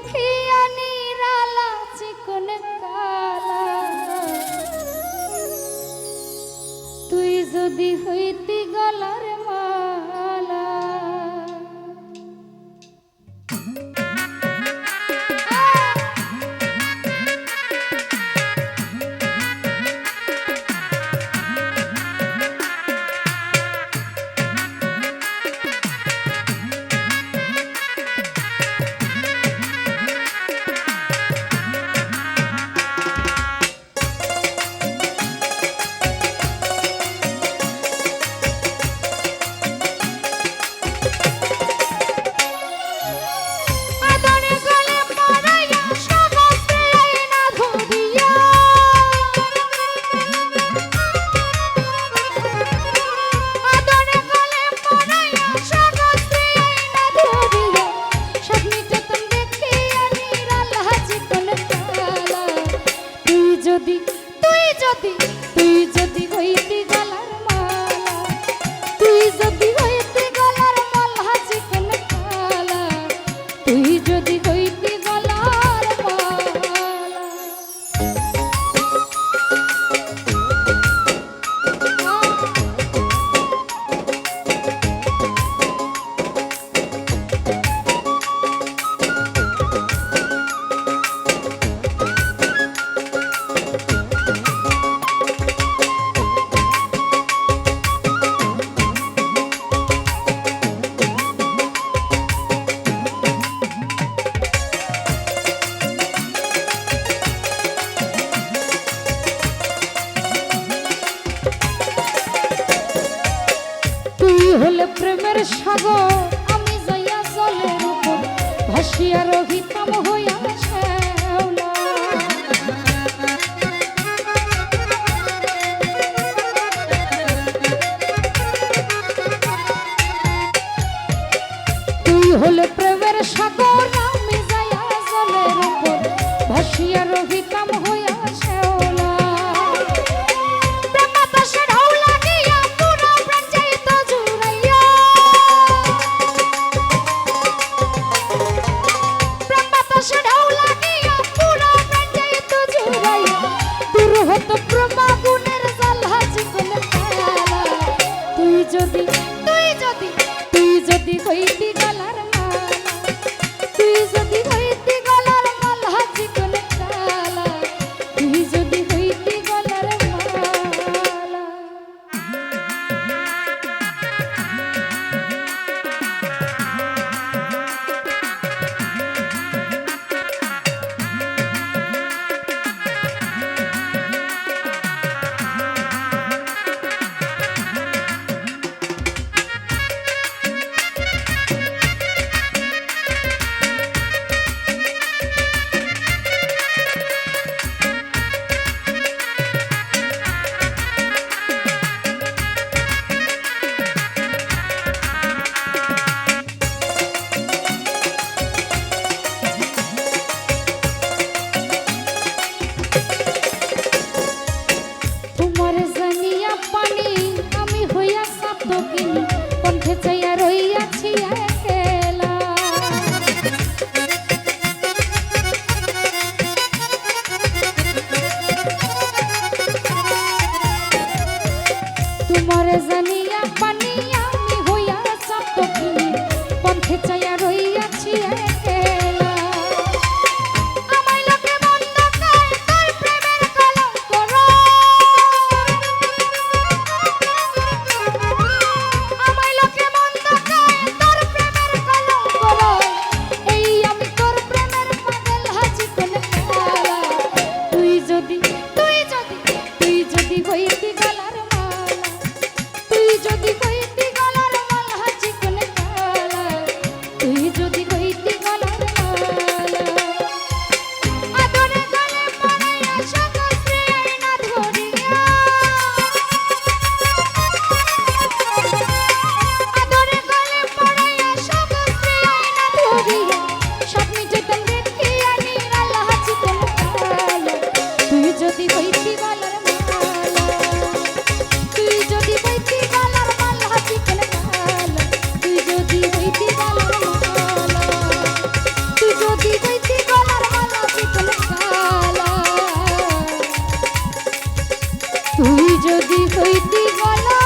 দুঃখিয়া নিরালা চিকন কালা। তুই যদি যদি, তুই যদি তুই যদি হইতে গলার মালা, তুই যদি হইতে গলার মালা চিকন খালা, তুই যদি হইতে গলার আমি হইয়া প্রেমের সাগর আমি যাইয়া জলের ভাসিয়া রহিতাম হইয়া যদি তুই যদি তুই যদি হইতি amores তুই যদি হইতি গলা